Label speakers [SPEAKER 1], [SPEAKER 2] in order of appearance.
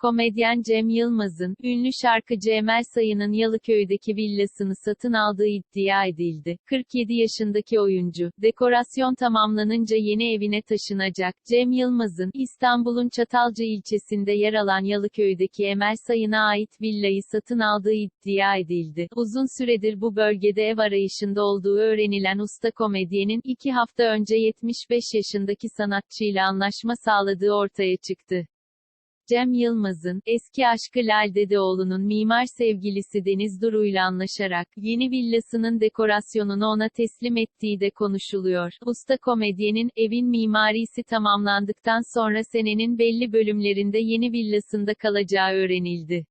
[SPEAKER 1] Komedyen Cem Yılmaz'ın, ünlü şarkıcı Emel Sayın'ın Yalıköy'deki villasını satın aldığı iddia edildi. 47 yaşındaki oyuncu, dekorasyon tamamlanınca yeni evine taşınacak. Cem Yılmaz'ın, İstanbul'un Çatalca ilçesinde yer alan Yalıköy'deki Emel Sayın'a ait villayı satın aldığı iddia edildi. Uzun süredir bu bölgede ev arayışında olduğu öğrenilen usta komedyenin, iki hafta önce 75 yaşındaki sanatçıyla anlaşma sağladığı ortaya çıktı. Cem Yılmaz'ın, eski aşkı Lal Dedeoğlu'nun mimar sevgilisi Deniz Duru'yla anlaşarak, yeni villasının dekorasyonunu ona teslim ettiği de konuşuluyor. Usta komedyenin, evin mimarisi tamamlandıktan sonra senenin belli bölümlerinde yeni villasında kalacağı öğrenildi.